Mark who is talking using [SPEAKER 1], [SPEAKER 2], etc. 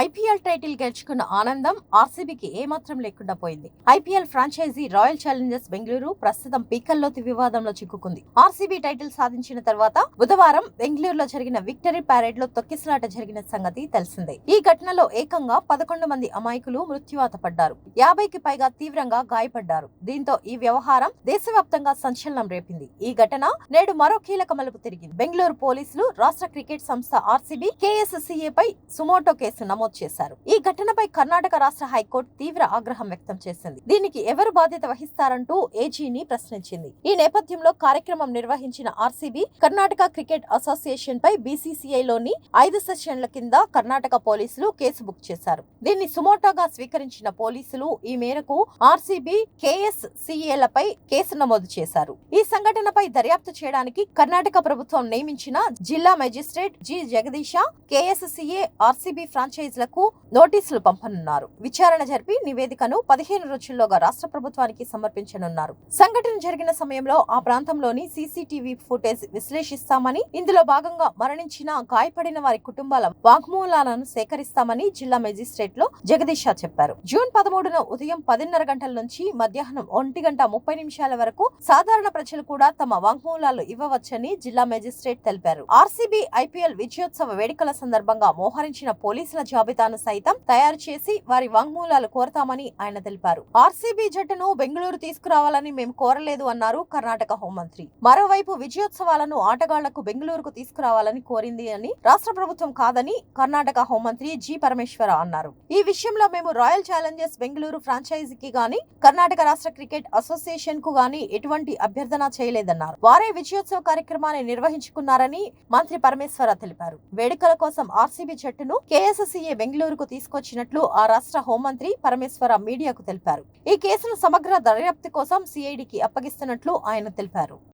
[SPEAKER 1] IPL title గెలుచుకున్న ఆనందం ఆర్సీబీకి ఏమాత్రం లేకుండా పోయింది. IPL franchisee royal challengers Bengaluru ప్రస్తుతం పీకల్లోతి వివాదంలో చిక్కుకుంది. ఆర్సీబీ టైటిల్ సాధించిన తర్వాత బుధవారం బెంగళూరులో జరిగిన విక్టరీ ప్యారేడ్లో తొక్కిసలాట జరిగిన సంగతి తెలిసిందే. ఈ ఘటనలో ఏకంగా పదకొండు మంది అమాయకులు మృత్యువాత పడ్డారు. యాభైకి పైగా తీవ్రంగా గాయపడ్డారు. దీంతో ఈ వ్యవహారం దేశవ్యాప్తంగా సంచలనం రేపింది. ఈ ఘటన నేడు మరో కీలక మలుపు తిరిగింది. బెంగళూరు పోలీసులు రాష్ట్ర క్రికెట్ సంస్థ ఆర్సీబీ కేఎస్సీఏ పై సుమోటో కేసు నమోదు చేశారు. ఈ ఘటనపై కర్ణాటక రాష్ట్ర హైకోర్టు తీవ్ర ఆగ్రహం వ్యక్తం చేసింది. దీనికి ఎవరు బాధ్యత వహిస్తారంటూ ఏజీని ప్రశ్నించింది. ఈ నేపథ్యంలో కార్యక్రమం నిర్వహించిన ఆర్సీబీ కర్ణాటక క్రికెట్ అసోసియేషన్ పై బీసీసీఐ లోని ఐదు సెషన్ల కింద కర్ణాటక పోలీసులు కేసు బుక్ చేశారు. దీన్ని సుమోటోగా స్వీకరించిన పోలీసులు ఈ మేరకు ఆర్సీబీ కేఎస్సీఏలపై కేసు నమోదు చేశారు. ఈ సంఘటనపై దర్యాప్తు చేయడానికి కర్ణాటక ప్రభుత్వం నియమించిన జిల్లా మెజిస్ట్రేట్ జి జగదీశ కేఎస్సీఏ ఆర్సీబీ ఫ్రాంచైజ్లకు నోటీసులు పంపనున్నారు. విచారణ జరిపి నివేదికను పదిహేను రోజుల్లోగా రాష్ట్ర ప్రభుత్వానికి సమర్పించనున్నారు. సంఘటన జరిగిన సమయంలో ఆ ప్రాంతంలోని సీసీటీవీ ఫుటేజ్ విశ్లేషిస్తామని ఇందులో భాగంగా మరణించిన గాయపడిన వారి కుటుంబాల వాంగ్మూలాలను సేకరిస్తామని జిల్లా మేజిస్ట్రేట్లో జగదీష్ షా చెప్పారు. జూన్ పదమూడున ఉదయం పదిన్నర గంటల నుంచి మధ్యాహ్నం ఒంటి గంట ముప్పై నిమిషాల వరకు సాధారణ ప్రజలు కూడా తమ వాంగ్మూలాలు ఇవ్వవచ్చని జిల్లా మేజిస్ట్రేట్ తెలిపారు. ఆర్సీబీ ఐపీఎల్ విజయోత్సవ వేడుకల సందర్భంగా మోహరించిన పోలీసుల జాబితాను సైతం తయారు చేసి వారి వాంగ్మూలాలు కోరతామని ఆయన తెలిపారు. ఆర్సీబీ జట్టును బెంగళూరు తీసుకురావాలని మేము కోరలేదు అన్నారు కర్ణాటక హోంమంత్రి. మరోవైపు విజయోత్సవాలను ఆటగాళ్ళకు బెంగళూరుకు తీసుకురావాలని కోరింది అని రాష్ట్ర ప్రభుత్వం కాదని కర్ణాటక హోంమంత్రి జి పరమేశ్వర అన్నారు. ఈ విషయంలో మేము రాయల్ ఛాలెంజర్స్ బెంగళూరు ఫ్రాంచైజీకి గాని కర్ణాటక రాష్ట్ర క్రికెట్ అసోసియేషన్కు గాని ఎటువంటి అభ్యర్థన చేయలేదన్నారు. వారే విజయోత్సవ కార్యక్రమాన్ని నిర్వహించుకున్నారని మంత్రి పరమేశ్వర తెలిపారు. వేడుకల కోసం ఆర్సీబీ జట్టును కేఎస్సీఏ బెంగళూరుకు తీసుకొచ్చినట్లు ఆ రాష్ట్ర హోంమంత్రి పరమేశ్వర మీడియాకు తెలిపారు. ఈ కేసును సమగ్ర దర్యాప్తు కోసం సిఐడికి అప్పగిస్తున్నట్లు ఆయన తెలిపారు.